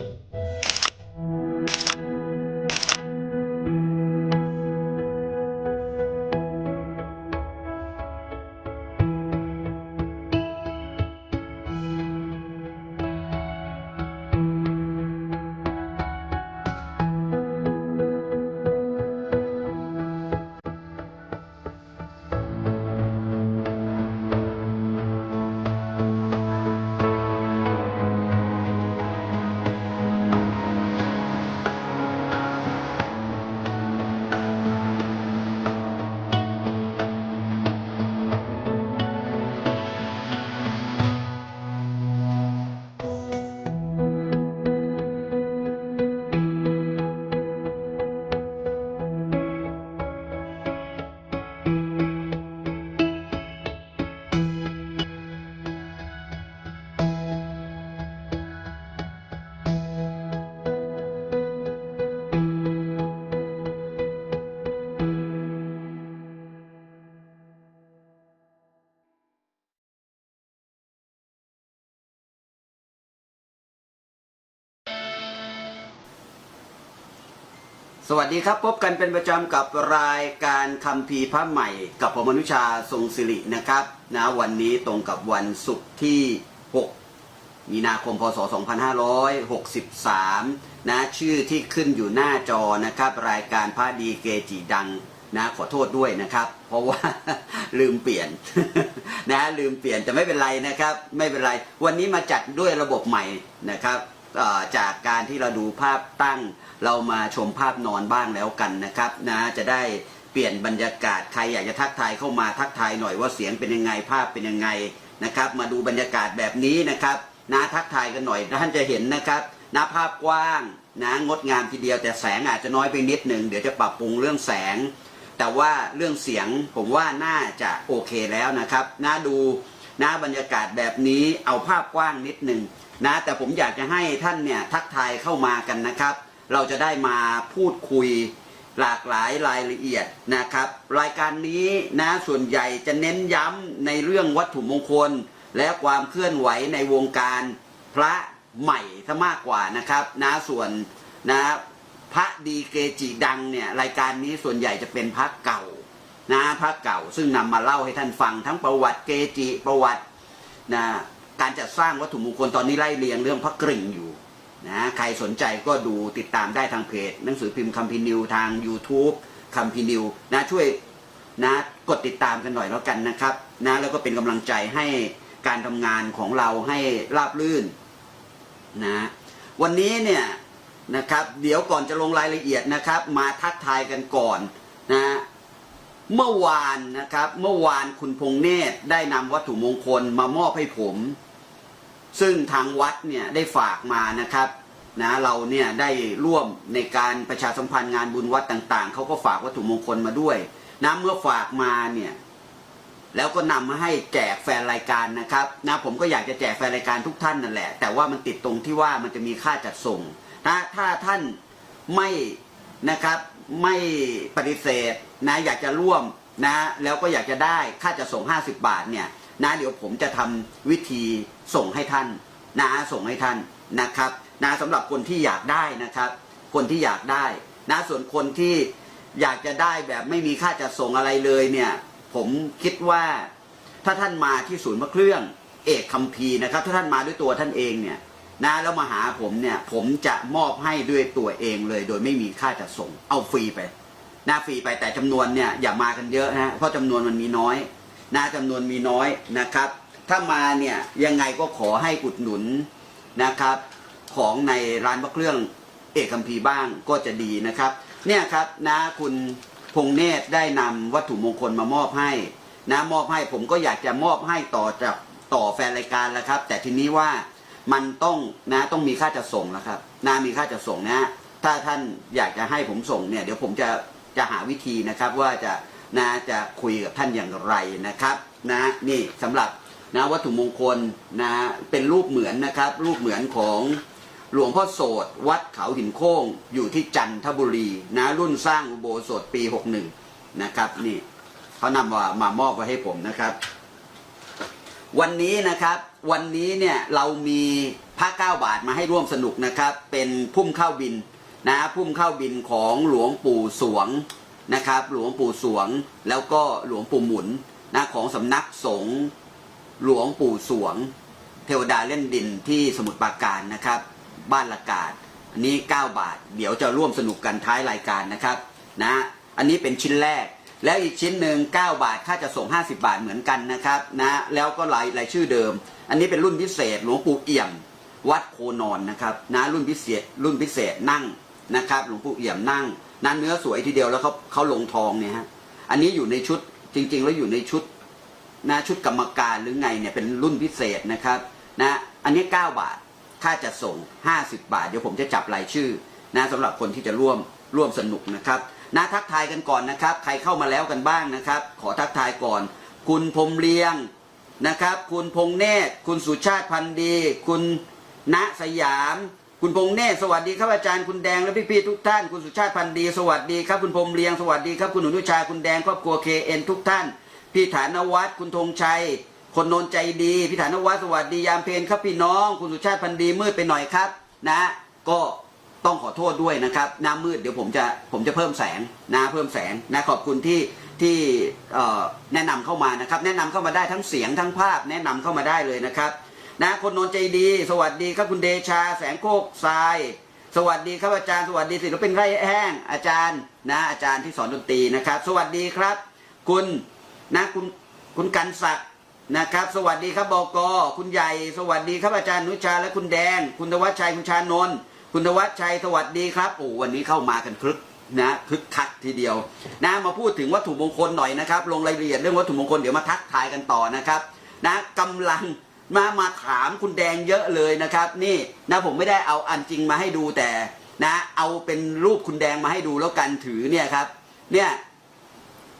あ! สวัสดีครับ พบกันเป็นประจำกับรายการคำพีพระใหม่ กับผมอนุชาทรงศิรินะครับนะวันนี้ตรงกับวันศุกร์ที่ 6 มีนาคมพศ 2563 นะชื่อที่ขึ้นอยู่หน้าจอนะครับ รายการพระดีเกจิดังนะขอโทษด้วยนะครับ เพราะว่าลืมเปลี่ยนนะลืมเปลี่ยนแต่ไม่เป็นไรนะครับ ไม่เป็นไร วันนี้มาจัดด้วยระบบใหม่นะครับ จากการที่เราดูภาพตั้ง เรามาชมภาพนอนบ้างแล้วกันนะครับนะจะได้เปลี่ยนบรรยากาศใครอยากจะทักทายเข้ามาทักทายหน่อยว่าเสียงเป็นยังไงภาพเป็นยังไงนะครับ มาดูบรรยากาศแบบนี้นะครับนะทักทายกันหน่อยท่านจะเห็นนะครับนะภาพกว้างนะงดงามทีเดียวแต่แสงอาจจะน้อยไปนิดหนึ่งเดี๋ยวจะปรับปรุงเรื่องแสง แต่ว่าเรื่องเสียงผมว่าน่าจะโอเคแล้วนะครับน่าดูนะบรรยากาศแบบนี้เอาภาพกว้างนิดหนึ่ง นะแต่ผมอยากจะให้ท่านเนี่ยทักทายเข้ามากันนะครับ เราจะได้มาพูดคุยหลากหลายรายละเอียดนะครับ รายการนี้นะส่วนใหญ่จะเน้นย้ำในเรื่องวัตถุมงคล และความเคลื่อนไหวในวงการพระใหม่ซะมากกว่านะครับนะส่วนนะพระดีเกจิดังเนี่ยรายการนี้ส่วนใหญ่จะเป็นพระเก่านะพระเก่าซึ่งนำมาเล่าให้ท่านฟังทั้งประวัติเกจิประวัตินะ การจัดสร้างวัตถุมงคลตอนนี้ไล่เรียงเรื่องพระกริ่งอยู่นะใครสนใจก็ดูติดตามได้ทางเพจ หนังสือพิมพ์คัมพีนิวทาง YouTube คัมพีนิวนะช่วยนะกดติดตามกันหน่อยแล้วกันนะครับนะแล้วก็เป็นกำลังใจให้การทำงานของเราให้ราบรื่นนะวันนี้เนี่ยนะครับเดี๋ยวก่อนจะลงรายละเอียดนะครับ มาทักทายกันก่อนนะเมื่อวานนะครับเมื่อวานคุณพงเนตรได้นำวัตถุมงคลมามอบให้ผม ซึ่งทางวัดเนี่ยได้ฝากมานะครับนะเราเนี่ยได้ร่วมในการประชาสัมพันธ์งานบุญวัดต่างๆเขาก็ฝากวัตถุมงคลมาด้วยนะเมื่อฝากมาเนี่ยแล้วก็นำมาให้แจกแฟนรายการนะครับนะผมก็อยากจะแจกแฟนรายการทุกท่านนั่นแหละ แต่ว่ามันติดตรงที่ว่ามันจะมีค่าจัดส่งนะถ้าท่านไม่นะครับไม่ปฏิเสธนะอยากจะร่วมนะแล้วก็อยากจะได้ค่าจัดส่ง 50 บาทเนี่ย นะเดี๋ยวผมจะทำวิธีส่งให้ท่านนะส่งให้ท่านนะครับนะสำหรับคนที่อยากได้นะครับ คนที่อยากได้นะส่วนคนที่อยากจะได้แบบไม่มีค่าจัดส่งอะไรเลยเนี่ย ผมคิดว่าถ้าท่านมาที่ศูนย์พระเครื่องเอกคัมภีร์นะครับ ถ้าท่านมาด้วยตัวท่านเองเนี่ยนะแล้วมาหาผมเนี่ยผมจะมอบให้ด้วยตัวเองเลย โดยไม่มีค่าจัดส่งเอาฟรีไปนะฟรีไปแต่จำนวนเนี่ยอย่ามากันเยอะนะเพราะจำนวนมันมีน้อย นะจำนวนมีน้อยนะครับ ถ้ามาเนี่ยยังไงก็ขอให้อุดหนุนนะครับ ของในร้านพระเครื่องเอกคัมภีร์บ้างก็จะดีนะครับ เนี่ยครับนะคุณพงเนตรได้นำวัตถุมงคลมามอบให้นะมอบให้ผมก็อยากจะมอบให้ต่อจากต่อแฟนรายการแล้วครับ แต่ทีนี้ว่ามันต้องนะต้องมีค่าจะส่งแล้วครับนะมีค่าจะส่งนะ ถ้าท่านอยากจะให้ผมส่งเนี่ยเดี๋ยวผมจะจะหาวิธีนะครับว่าจะ นะจะคุยกับท่านอย่างไรนะครับนะนี่สำหรับนะวัตถุมงคลนะเป็นรูปเหมือนนะครับ รูปเหมือนของหลวงพ่อโสดวัดเขาหินโค้งอยู่ที่จันทบุรีนะรุ่นสร้างอุโบสถปี 61 นะครับ นี่เขานำมามามอบไว้ให้ผมนะครับ วันนี้นะครับ วันนี้เนี่ยเรามีผ้าเก้าบาทมาให้ร่วมสนุกนะครับ เป็นพุ่มข้าวบินนะพุ่มข้าวบินของหลวงปู่สวง นะครับ หลวงปู่สวงแล้วก็หลวงปู่หมุนนะของสำนักสงฆ์หลวงปู่สวง เทวดาเล่นดินที่สมุทรปราการนะครับ บ้านละกาดอันนี้ 9 บาท เดี๋ยวจะร่วมสนุกกันท้ายรายการนะครับนะอันนี้เป็นชิ้นแรก แล้วอีกชิ้นหนึ่ง9 บาทค่าจะส่ง 50 บาทเหมือนกันนะครับนะแล้วก็รายรายชื่อเดิม อันนี้เป็นรุ่นพิเศษหลวงปู่เอี่ยม วัดโคนอนนะครับนะรุ่นพิเศษรุ่นพิเศษนั่งนะครับ หลวงปู่เอี่ยมนั่ง นั้นเนื้อสวยทีเดียวแล้วเขาเขาลงทองเนี่ยฮะอันนี้อยู่ในชุดจริง ๆ แล้วอยู่ในชุดนะชุดกรรมการหรือไงเนี่ยเป็นรุ่นพิเศษนะครับนะอันนี้ 9 บาทค่าจะส่ง 50 บาท เดี๋ยวผมจะจับรายชื่อนะสำหรับคนที่จะร่วมร่วมสนุกนะครับนะทักทายกันก่อนนะครับ ใครเข้ามาแล้วกันบ้างนะครับ ขอทักทายก่อน คุณพรมเลียงนะครับ คุณพงเนตรคุณสุชาติพันธ์ดี คุณณสยาม คุณพงเนตรสวัสดีครับอาจารย์คุณแดงและพี่ๆทุกท่าน คุณสุชาติพันธ์ดีสวัสดีครับคุณพรมเลียงสวัสดีครับคุณหนุนุชาคุณแดงครอบครัวเคเอ็นทุกท่าน พี่ฐานวัฒน์คุณธงชัย คนนนใจดีพี่ฐานวัฒน์สวัสดียามเพนครับพี่น้อง คุณสุชาติพันธ์ดีมืดไปหน่อยครับนะก็ต้องขอโทษด้วยนะครับน้ำมืดเดี๋ยวผมจะผมจะเพิ่มแสงนะเพิ่มแสงนะขอบคุณที่ที่แนะนำเข้ามานะครับ แนะนำเข้ามาได้ทั้งเสียงทั้งภาพ แนะนำเข้ามาได้เลยนะครับ นะคนนนใจดี สวัสดีครับคุณเดชา แสงโคกทราย สวัสดีครับอาจารย์สวัสดีศิลปินไร่แห้งอาจารย์นะอาจารย์ที่สอนดนตรีนะครับ สวัสดีครับ คุณนะคุณคุณกันศักดิ์นะครับ สวัสดีครับบอกคุณใหญ่ สวัสดีครับอาจารย์นุชาและคุณแดง คุณธวัชชัยคุณชานนท์คุณธวัชชัยสวัสดีครับโอ้วันนี้เข้ามากันคลึกนะคึกคักทีเดียวนะมาพูดถึงวัตถุมงคลหน่อยนะครับ ลงรายละเอียดเรื่องวัตถุมงคลเดี๋ยวมาทักทายกันต่อนะครับนะกำลัง มามาถามคุณแดงเยอะเลยนะครับ นี่นะผมไม่ได้เอาอันจริงมาให้ดูแต่นะ เอาเป็นรูปคุณแดงมาให้ดูแล้วกันถือเนี่ยครับ เนี่ย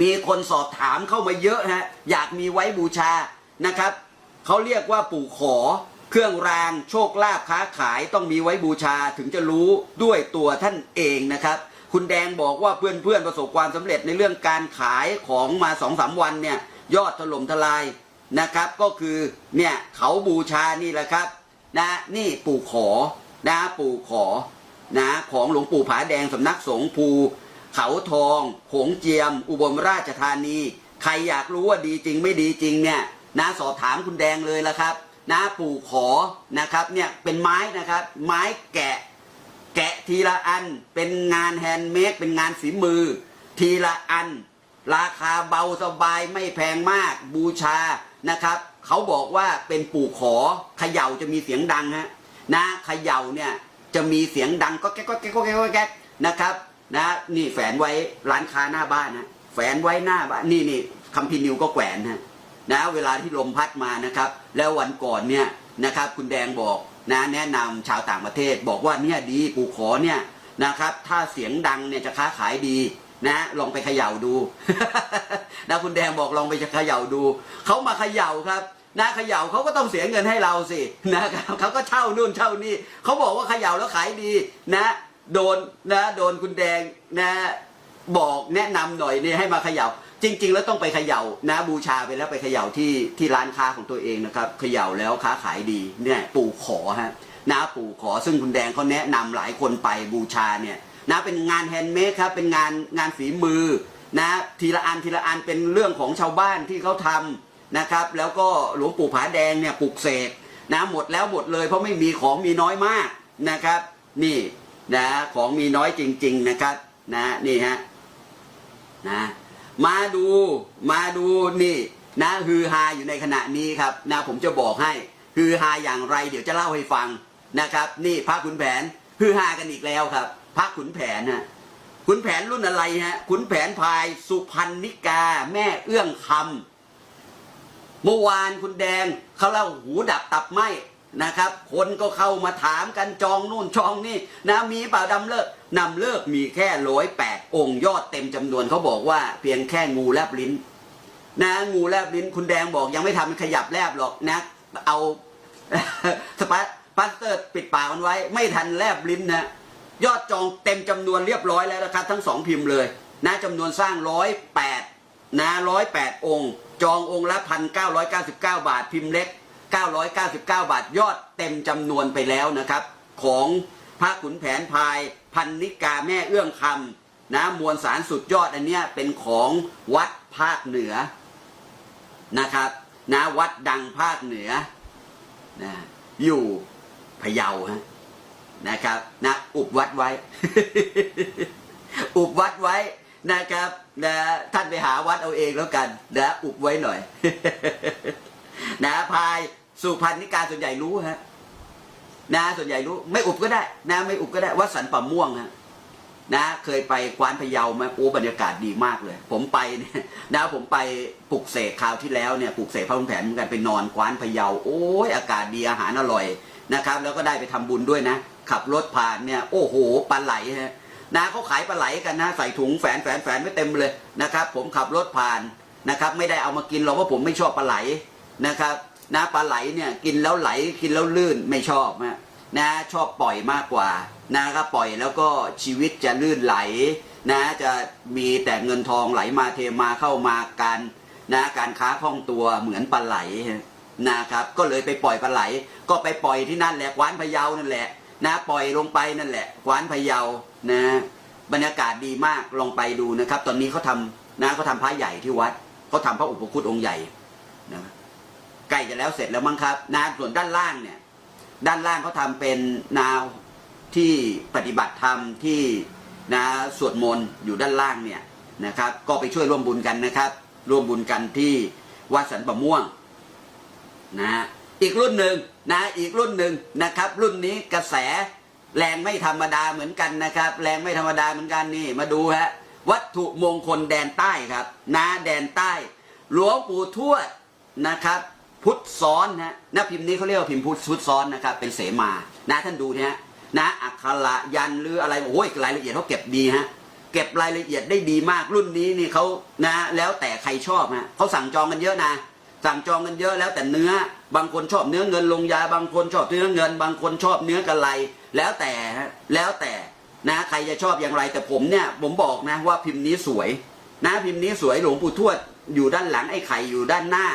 มีคนสอบถามเข้ามาเยอะฮะอยากมีไว้บูชานะครับเขาเรียกว่าปู่ขอ เครื่องรางโชคลาภค้าขายต้องมีไว้บูชาถึงจะรู้ด้วยตัวท่านเองนะครับ คุณแดงบอกว่าเพื่อนๆประสบความสำเร็จในเรื่องการขายของมาสองสามวันเนี่ยยอดถล่มทลาย นะครับก็คือเนี่ยเขาบูชานี่แหละครับนะนี่ปู่ขอนะปู่ขอนะของหลวงปู่ผาแดงสำนักสงฆ์ภู เขาทองโขงเจียม อุบลราชธานี ใครอยากรู้ว่าดีจริงไม่ดีจริงเนี่ยนะสอบถามคุณแดงเลยละครับ นะปู่ขอนะครับเนี่ยเป็นไม้นะครับ ไม้แกะ แกะทีละอันเป็นงานแฮนด์เมดเป็นงานฝีมือ ทีละอัน ราคาเบาสบายไม่แพงมากบูชา นะครับเขาบอกว่าเป็นปู่ขอเขย่าจะมีเสียงดังฮะนะเขย่าเนี่ยจะมีเสียงดังก็แก๊กก็แก๊กก็แก๊กก็แก๊กนะครับนะนี่แฝนไว้ร้านค้าหน้าบ้านนะแฝนไว้หน้าบ้านนี่นี่คัมพินิวก็แขวนฮะนะเวลาที่ลมพัดมานะครับ แล้ววันก่อนเนี่ยนะครับคุณแดงบอกนะแนะนำชาวต่างประเทศบอกว่าเนี่ยดีปู่ขอเนี่ยนะครับ ถ้าเสียงดังเนี่ยจะค้าขายดี นะลองไปเขย่าดูนะคุณแดงบอกลองไปเขย่าดูเขามาเขย่าครับนะเขย่าเขาก็ต้องเสียเงินให้เราสินะครับเขาก็เช่านู่นเช่านี่เขาบอกว่าเขย่าแล้วขายดีนะ โดนนะโดนคุณแดงนะบอกแนะนำหน่อยนี่ให้มาเขย่า จริง ๆ แล้วต้องไปเขย่านะบูชาไปแล้วไปเขย่าที่ที่ร้านค้าของตัวเองนะครับเขย่าแล้วค้าขายดีเนี่ยปู่ขอฮะนะปู่ขอซึ่งคุณแดงเขาแนะนำหลายคนไปบูชาเนี่ย นะเป็นงานแฮนด์เมดครับเป็นงานงานฝีมือนะทีละอันทีละอันเป็นเรื่องของชาวบ้านที่เขาทำนะครับ แล้วก็หลวงปู่ผาแดงเนี่ยปลุกเสกนะหมดแล้วหมดเลยเพราะไม่มีของมีน้อยมากนะครับ นี่นะของมีน้อยจริง ๆนะครับนะนี่ฮะนะมาดูมาดูนี่นะฮือฮาอยู่ในขณะนี้ครับนะผมจะบอกให้ฮือฮาอย่างไร เดี๋ยวจะเล่าให้ฟังนะครับ นี่พระขุนแผนฮือฮากันอีกแล้วครับ พระขุนแผนฮะขุนแผนรุ่นอะไรฮะขุนแผนพายสุพรรณนิกา แม่เอื้องคำเมื่อวานคุณแดงเขาเล่าหูดับตับไหมนะครับ คนก็เข้ามาถามกันจองนู่นจองนี่นะมีเปล่าดำเลิกนำเลิกมีแค่ร้อยแปดองค์ยอดเต็มจำนวนเขาบอกว่าเพียงแค่งูแลบลิ้น นะงูแลบลิ้น คุณแดงบอกยังไม่ทำขยับแลบหรอกนะ เอาสปาปัสเตอร์ปิดปากมันไว้ ไม่ทันแลบลิ้นนะ ยอดจองเต็มจำนวนเรียบร้อยแล้วนะครับ ทั้งสองพิมพ์เลย นะจำนวนสร้างร้อยแปดนะร้อยแปดองค์ จององค์ละพันเก้าร้อยเก้าสิบเก้าบาทพิมพ์เล็ก999บาท ยอดเต็มจำนวนไปแล้วนะครับ ของพระขุนแผนพาย พันนิกาแม่เอื้องคำนะมวลสารสุดยอดอันเนี้ยเป็นของวัดภาคเหนือนะครับนะวัดดังภาคเหนือนะอยู่พะเยาฮะ นะครับนะอุบวัดไว้ อุบวัดไว้นะครับนะท่านไปหาวัดเอาเองแล้วกันนะอุบไว้หน่อย นะพายสุพรรณนิกาส่วนใหญ่รู้ฮะนะส่วนใหญ่รู้ ไม่อุบก็ได้ นะไม่อุบก็ได้วัดสันป่าม่วงฮะนะเคยไปกวานพะเยาไหมโอ้บรรยากาศดีมากเลย ผมไปเนี่ยนะผมไปปลุกเสกคราวที่แล้วเนี่ยปลุกเสกพระคุณแผนเหมือนกันไปนอนกวานพะเยา โอ้ยอากาศดีอาหารอร่อย นะครับ แล้วก็ได้ไปทำบุญด้วยนะ ขับรถผ่านเนี่ย โอ้โหปลาไหลฮะนะเขาขายปลาไหลกันนะใส่ถุงแฝนแฝนแฝนไม่เต็มเลยนะครับ ผมขับรถผ่านนะครับ ไม่ได้เอามากินหรอกว่าผมไม่ชอบปลาไหลนะครับนะปลาไหลเนี่ยกินแล้วไหลกินแล้วลื่นไม่ชอบนะนะชอบปล่อยมากกว่านะครับปล่อยแล้วก็ชีวิตจะลื่นไหลนะจะมีแต่เงินทองไหลมาเทมาเข้ามาการนะการค้าคล่องตัวเหมือนปลาไหล นะครับ ก็เลยไปปล่อยปลาไหล ก็ไปปล่อยที่นั่นแหละกวานพะเยานั่นแหละ นะปล่อยลงไปนั่นแหละกวานพะเยานะ บรรยากาศดีมากลองไปดูนะครับ ตอนนี้เขาทำนะเขาทำพระใหญ่ที่วัดเขาทำพระอุปคุตองค์ใหญ่นะใกล้จะแล้วเสร็จแล้วมั้งครับนะส่วนด้านล่างเนี่ย ด้านล่างเขาทำเป็นนาวที่ปฏิบัติธรรมที่นะสวดมนต์อยู่ด้านล่างเนี่ยนะครับ ก็ไปช่วยร่วมบุญกันนะครับ ร่วมบุญกันที่วัดสันปะม่วง นะอีกรุ่นหนึ่งนะอีกรุ่นหนึ่งนะครับ รุ่นนี้กระแสแรงไม่ธรรมดาเหมือนกันนะครับ แรงไม่ธรรมดาเหมือนกันนี่มาดูฮะวัตถุมงคลแดนใต้ครับนะแดนใต้ หลวงปู่ทวดนะครับ พุทธซ้อนนะนะพิมพ์นี้เขาเรียกว่าพิมพ์พุทธพุทธซ้อนนะครับ เป็นเสมานะท่านดูนะฮะนะอักขระยันหรืออะไรโอ้ยรายละเอียดเขาเก็บดีฮะเก็บรายละเอียดได้ดีมากรุ่นนี้นี่เขานะ แล้วแต่ใครชอบฮะเขาสั่งจองกันเยอะนะ สั่งจองกันเยอะแล้วแต่เนื้อบางคนชอบเนื้อเงินลงยา บางคนชอบเนื้อเงิน บางคนชอบเนื้อกระไรแล้วแต่แล้วแต่นะใครจะชอบอย่างไรแต่ผมเนี่ยผมบอกนะว่าพิมพ์นี้สวย นะพิมพ์นี้สวยหลวงปู่ทวดอยู่ด้านหลังไอ้ไข่อยู่ด้านหน้า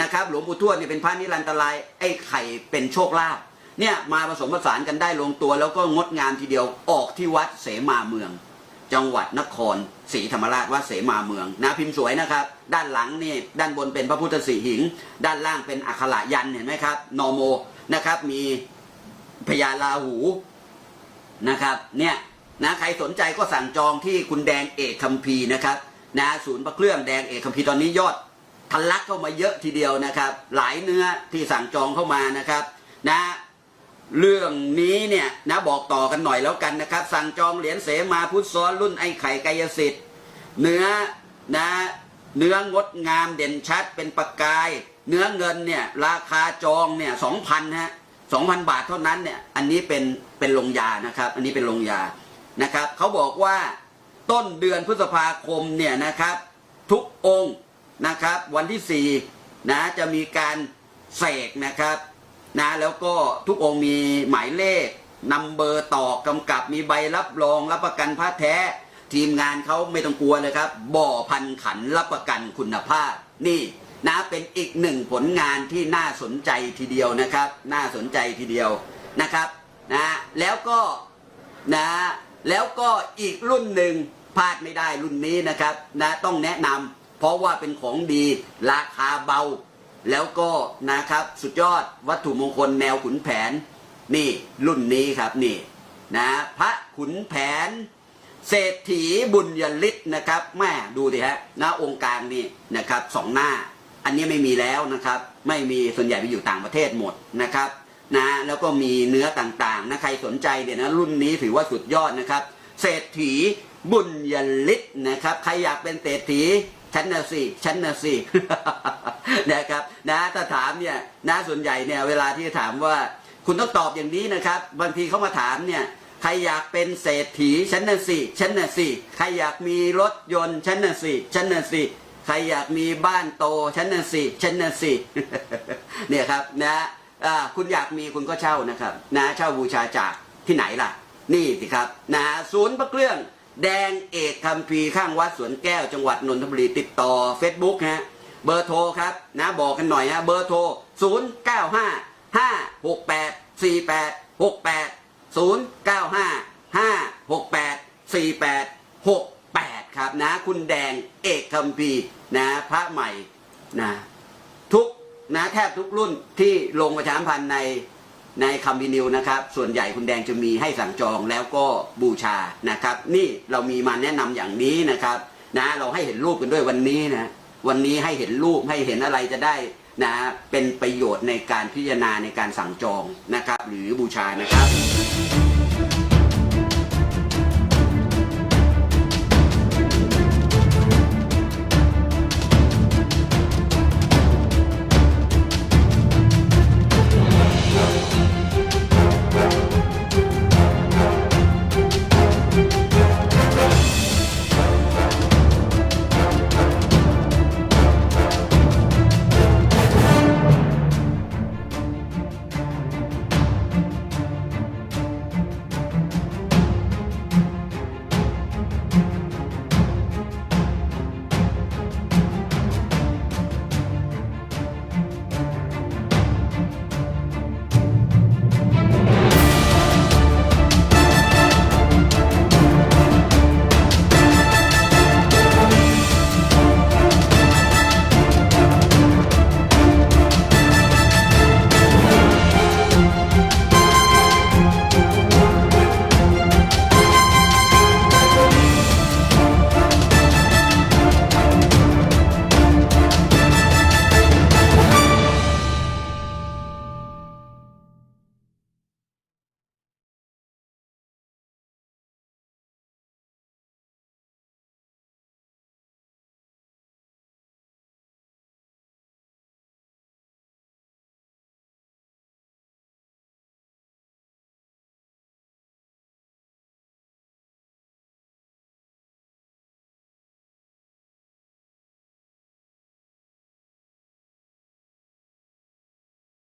นะครับหลวงปู่ทวดเนี่ยเป็นพระนิรันตรายไอ้ไข่เป็นโชคลาภเนี่ยมาผสมผสานกันได้ลงตัว แล้วก็งดงามทีเดียวออกที่วัดเสมาเมือง จังหวัดนครศรีธรรมราชวัดเสมาเมืองนะพิมพ์สวยนะครับ ด้านหลังนี่ด้านบนเป็นพระพุทธสีหิง ด้านล่างเป็นอักขระยันเห็นไหมครับนอโมนะครับ มีพญาลาหูนะครับเนี่ยนะใครสนใจก็สั่งจองที่คุณแดงเอกคัมภีนะครับนะศูนย์พระเครื่องแดงเอกคัมภีตอนนี้ยอดทะลักเข้ามาเยอะทีเดียวนะครับ หลายเนื้อที่สั่งจองเข้ามานะครับ นะ เรื่องนี้เนี่ยนะบอกต่อกันหน่อยแล้วกันนะครับ สั่งจองเหรียญเสมาพุทธซ้อนรุ่นไอ้ไข่กายสิทธิ์ เนื้อนะเนื้องดงามเด่นชัดเป็นประกาย เนื้อเงินเนี่ยราคาจองเนี่ยสองพันฮะสองพันบาทเท่านั้นเนี่ยอันนี้เป็นเป็นลงยานะครับ อันนี้เป็นลงยานะครับเขาบอกว่าต้นเดือนพฤษภาคมเนี่ยนะครับ ทุกองค์นะครับ วันที่สี่นะจะมีการเสกนะครับ นะแล้วก็ทุกองค์มีหมายเลขนำเบอร์ต่อกำกับมีใบรับรองรับประกันพระแท้ ทีมงานเขาไม่ต้องกลัวเลยครับ บ่อพันขันรับประกันคุณภาพ นี่นะเป็นอีกหนึ่งผลงานที่น่าสนใจทีเดียวนะครับ น่าสนใจทีเดียวนะครับนะแล้วก็นะแล้วก็อีกรุ่นหนึ่งพลาดไม่ได้รุ่นนี้นะครับนะต้องแนะนำเพราะว่าเป็นของดีราคาเบา แล้วก็นะครับสุดยอดวัตถุมงคลแนวขุนแผน นี่รุ่นนี้ครับนี่นะพระขุนแผน เศรษฐีบุญยฤทธิ์นะครับแม่ดูดิฮะหน้าองค์กลางนี่นะครับสองหน้า อันนี้ไม่มีแล้วนะครับ ไม่มีส่วนใหญ่ไปอยู่ต่างประเทศหมดนะครับนะแล้วก็มีเนื้อต่างๆนะใครสนใจเดี๋ยวนะรุ่นนี้ถือว่าสุดยอดนะครับ เศรษฐีบุญยฤทธิ์นะครับ ใครอยากเป็นเศรษฐี ฉันนะสิฉันนะสินะครับนะถ้าถามเนี่ยนะส่วนใหญ่เนี่ยเวลาที่ถามว่าคุณต้องตอบอย่างนี้นะครับ บางทีเขามาถามเนี่ยใครอยากเป็นเศรษฐีฉันน่ะสิฉันน่ะสิใครอยากมีรถยนต์ฉันน่ะสิฉันน่ะสิใครอยากมีบ้านโตฉันน่ะสิฉันน่ะสิเนี่ยครับนะอ่าคุณอยากมีคุณก็เช่านะครับ นะเช่าบูชาจากที่ไหนล่ะ นี่สิครับนะศูนย์พระเครื่อง แดงเอกคัมภีข้างวัดสวนแก้วจังหวัดนนทบุรีติดต่อ Facebook ฮะเบอร์โทรครับนะบอกกันหน่อยฮะเบอร์โทร 0 9 5 5 6 8 4 8 6 8 0 9 5 5 6 8 4 8 6 8 ครับนะ คุณแดงเอกคำพีนะพระใหม่นะทุกนะแทบทุกรุ่นที่ลงประชามพันธ์ใน ในคำวินิวนะครับ ส่วนใหญ่คุณแดงจะมีให้สั่งจองแล้วก็บูชานะครับ นี่เรามีมาแนะนำอย่างนี้นะครับ นะเราให้เห็นรูปกันด้วยวันนี้นะวันนี้ให้เห็นรูปให้เห็นอะไรจะได้นะเป็นประโยชน์ในการพิจารณาในการสั่งจองนะครับ หรือบูชานะครับ